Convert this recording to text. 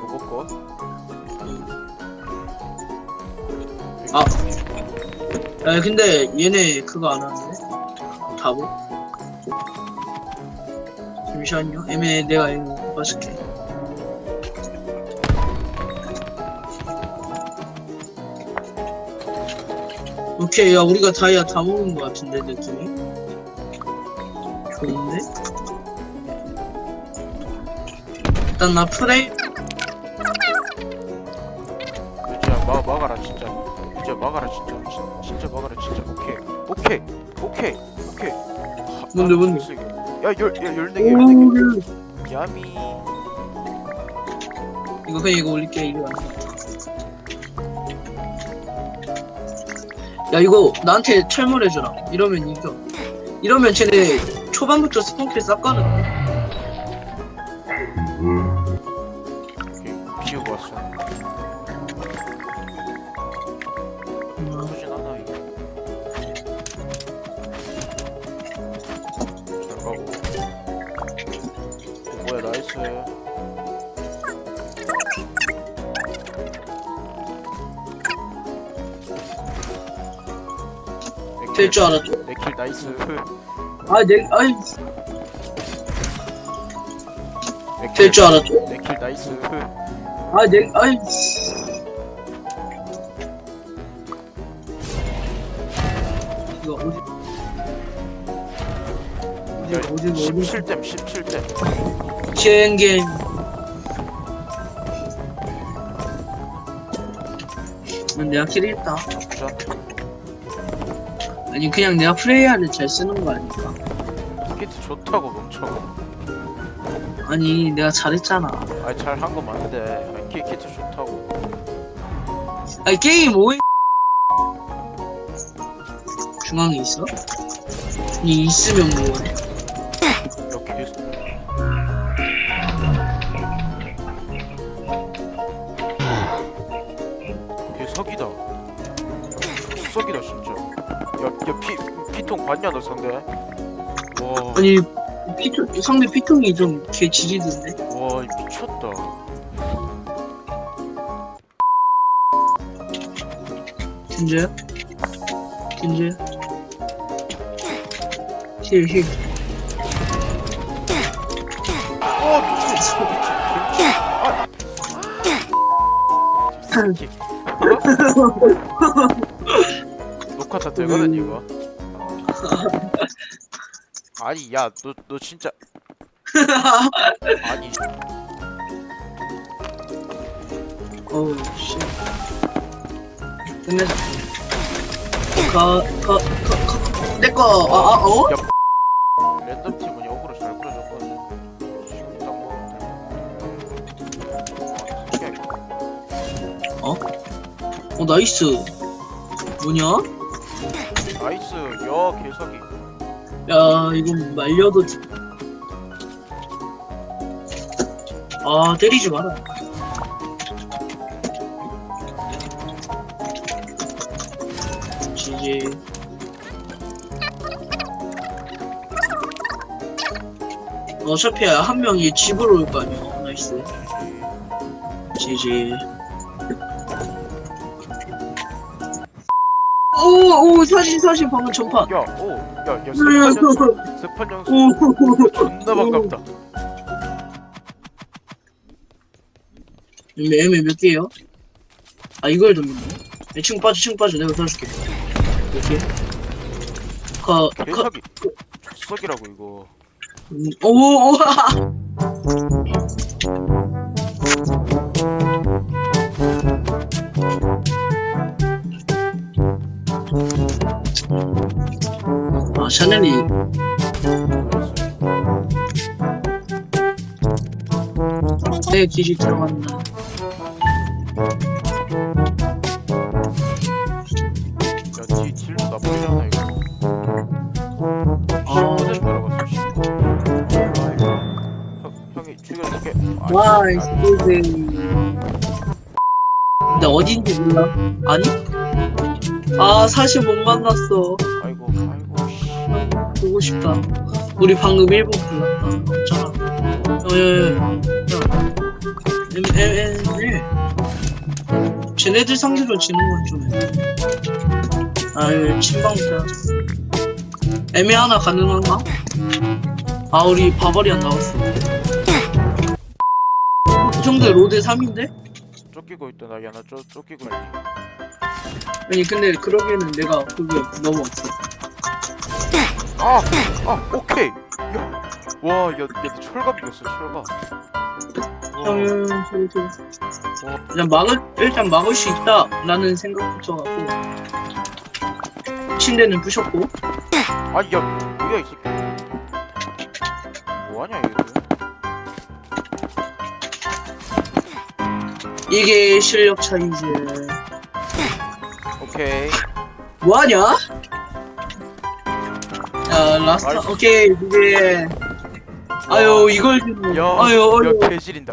먹었고. 아. 야 근데 얘네 그거 안 하는데? 답을? 잠시만요 애매 내가 이거 봐줄게 오케이 야 우리가 다이아 다 먹은 거 같은데 느낌이 좋은데? 일단 나 프레임 막 막아라 진짜. 진짜 막아라 진짜. 진, 진짜 막아라 진짜. 오케이. 오케이. 오케이. 오케이. 하- 뭔데, 아, 뭔데? 됐어, 이거. 야, 열, 야, 열네 개, 열네 개. 야미. 이거 그냥 이거 올릴게 이거 야 이거 나한테 철물해줘라 이러면 이겨 이러면 쟤네 초반부터 스폰킬 오케이. 비우고 왔어. 될 줄 알았죠 내킬 나이스. 아 내 아이. 될 줄 알았죠 내킬 나이스. 아 내 아이. 이거 어디 어디 어디 어디 17댐 17댐. 쉔겐 내가 킬했다 나쁘지 않다. 아니 그냥 내가 프레이야를 잘 쓰는 거 아닐까 키트 좋다고 멈춰. 아니 내가 잘했잖아 아니 잘한 거 맞는데 아니, 키, 키트 좋다고. 아니 게임 오이 중앙에 있어? 니 있으면 뭐해 이렇게 계속. 개석이다. 석이다 진짜. 야야 피 피통 봤냐 너 상대? 와. 아니 피통 상대 피통이 좀 개 지리던데 와 미쳤다. 진짜야? 진짜야? 힐힐 어. 미친. 아. 이 새끼. 어? 다 되거든 이거. 아니 야 너 너 진짜 아니 어우 씨 끝내자 가가가가 내꺼 아아 어? 랜덤 팀은 역으로 잘 끌어줬거든. 지금 딱 먹으면 돼. 아, 어 나이스 뭐냐? 나이스 여 개석이. 야 이건 말려도 지- 아 때리지 마라. 지지. 어차피 한 명이 집으로 올 거 아니야. 나이스. 지지 오오 사진 사진 방금 전판 야, 오, 야, 야, 스판 연수, 스판 연수 오 존나 반갑다. 애매 몇 개요? 아 이걸 돌리네. 야, 층 빠져 층 빠져. 내가 이렇게. 가, 가, 개석이, 석이라고 이거. 음, 오, 오, 샤넬이 내 기지 들어간다 야, 뒤 딜도 나쁘지 않아 이거. 아. 19점 들어갔어. 19. 형, 형이 죽여줄게. 아, 와 아, 이스포즈 근데 어딘지 몰라 아니? 아 사실 못 만났어. 보고 싶다. 우리 방금 일본 불렀다. 없잖아. 어, 야, 야, 야. 애매해. 쟤네들 상대로 지는 건좀 애매해. 아, 이거 침방자. 애매 하나 가능한가? 아, 우리 바바리안 나왔어. 형들 로드 3인데? 쫓기고 있던 아기 하나 쫓, 쫓기고 있니 아니, 근데 그러기에는 내가 그게 너무 없어. 아! 아! 오케이! 야! 와, 야, 야, 너 철갑 이겼어, 철갑. 와, 형은 저도 그냥 막을 일단 막을 수 있다 라는 생각부터 하고 침대는 부셨고 아, 야, 뭐야, 이 새끼. 뭐하냐, 이거. 이게 실력 차이지 오케이. 뭐하냐? 야 라스트 아이씨. 오케이 이게 아유 이걸 야, 아유 야, 아유 개지린다.